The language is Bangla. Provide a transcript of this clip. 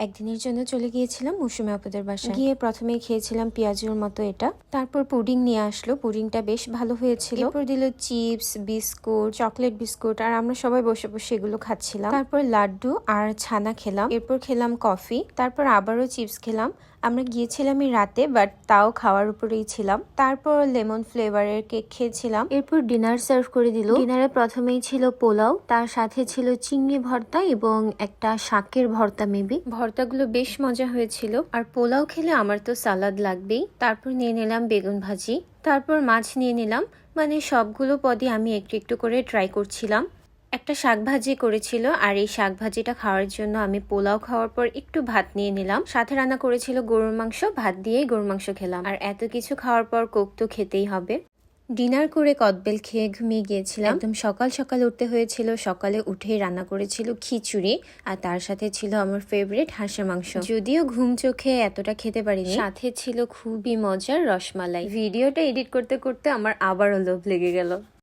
একদিনের জন্য চলে গিয়েছিলাম মৌসুমী আপুদের বাসায়। গিয়ে প্রথমে খেয়েছিলাম পেঁয়াজুর মতো এটা। তারপর পুডিং নিয়ে আসলো। পুডিংটা বেশ ভালো হয়েছিল। এরপর দিল চিপস বিস্কুট চকলেট বিস্কুট আর আমরা সবাই বসে বসে এগুলো খাচ্ছিলাম। তারপর লাড্ডু আর ছানা খেলাম। এরপর খেলাম কফি। তারপর আবারও চিপস খেলাম। আমরা গিয়েছিলাম রাতে বাট তাও খাওয়ার উপরেই ছিলাম। তারপর লেমন ফ্লেভারের কেক খেয়েছিলাম। এরপর ডিনার সার্ভ করে দিল। ডিনারে প্রথমেই ছিল পোলাও তার সাথে ছিল চিংড়ি ভর্তা এবং একটা শাকের ভর্তা মেবি। ভর্তাগুলো বেশ মজা হয়েছিল। আর পোলাও খেলে আমার তো সালাদ লাগবেই। তারপর নিয়ে নিলাম বেগুন ভাজি। তারপর মাছ নিয়ে নিলাম। মানে সবগুলো পদই আমি একটু একটু করে ট্রাই করছিলাম। একটা শাক ভাজি করেছিল আর এই শাক ভাজিটা খাওয়ার জন্য আমি পোলাও খাওয়ার পর একটু ভাত নিয়ে নিলাম। সাথে রান্না করেছিল গরুর মাংস, ভাত দিয়েই গরুর মাংস খেলাম। আর এত কিছু খাওয়ার পর কোক তো খেতেই হবে। ডিনার করে কদবেল খেয়ে ঘুমিয়ে গিয়েছিলাম। একদম সকাল সকাল উঠতে হয়েছিল সকালে উঠে রান্না করেছিল খিচুড়ি আর তার সাথে ছিল আমার ফেভারিট হাঁসের মাংস। যদিও ঘুম চোখে এতটা খেতে পারিনি। সাথে ছিল খুবই মজার রসমালাই। ভিডিওটা এডিট করতে করতে আমার আবারও লোভ লেগে গেল।